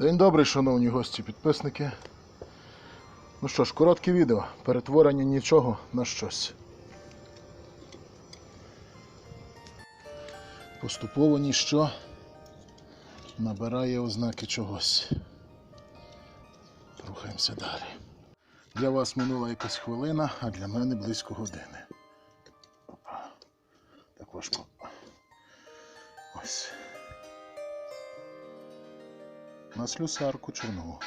День добрий, шановні гості, підписники. Ну що ж, коротке відео. Перетворення нічого на щось. Поступово ніщо набирає ознаки чогось. Рухаємося далі. Для вас минула якась хвилина, а для мене близько години. Опа. Так важко. Ось. На слюсарку чорнову.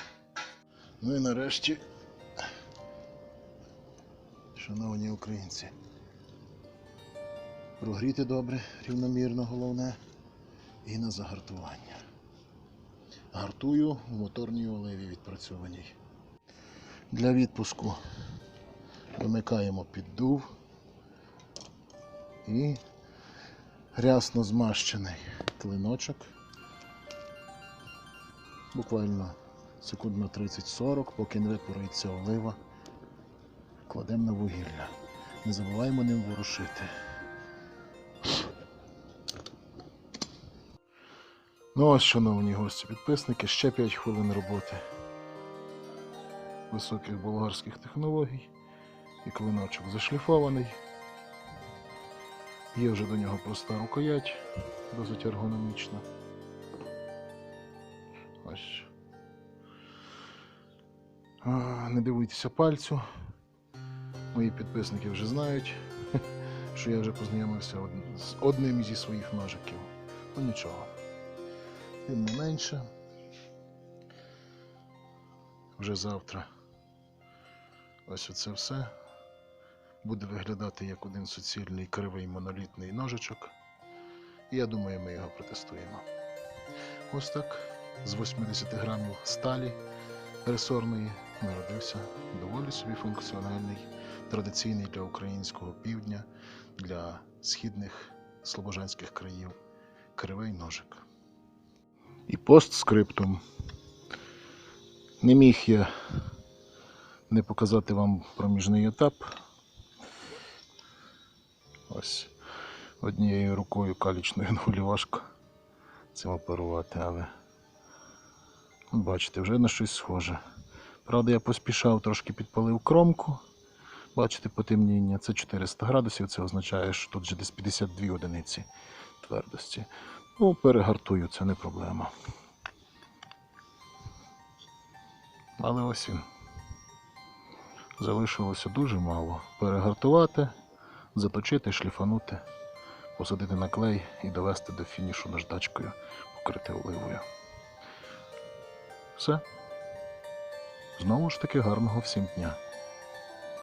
Ну і нарешті, шановні українці, прогріти добре, рівномірно головне і на загартування. Гартую в моторній оливі відпрацьованій. Для відпуску вимикаємо піддув і рясно змащений клиночок. Буквально секунд на 30-40, поки не випарується олива, кладемо на вугілля. Не забуваємо ним ворушити. Ну ось, шановні гості, підписники, ще 5 хвилин роботи високих болгарських технологій. І клиночок зашліфований. Є вже до нього проста рукоять, досить ергономічна. Ось. Не дивуйтеся пальцю. Мої підписники вже знають, що я вже познайомився з одним зі своїх ножиків. Ну нічого. Тим не менше. Вже завтра ось оце все буде виглядати як один суцільний кривий монолітний ножичок. І я думаю, ми його протестуємо. Ось так з 80 грамів сталі ресорної народився доволі собі функціональний, традиційний для українського півдня, для східних слобожанських країв кривий ножик. І постскриптум. Не міг я не показати вам проміжний етап. Ось однією рукою калічною доволі важко цим оперувати, але бачите, вже на щось схоже. Правда, я поспішав, трошки підпалив кромку. Бачите, потемніння. Це 400 градусів, це означає, що тут вже десь 52 одиниці твердості. Ну, перегартую, це не проблема. Але ось він. Залишилося дуже мало. Перегартувати, заточити, шліфанути, посадити на клей і довести до фінішу наждачкою, покрити оливою. Все. Знову ж таки гарного всім дня.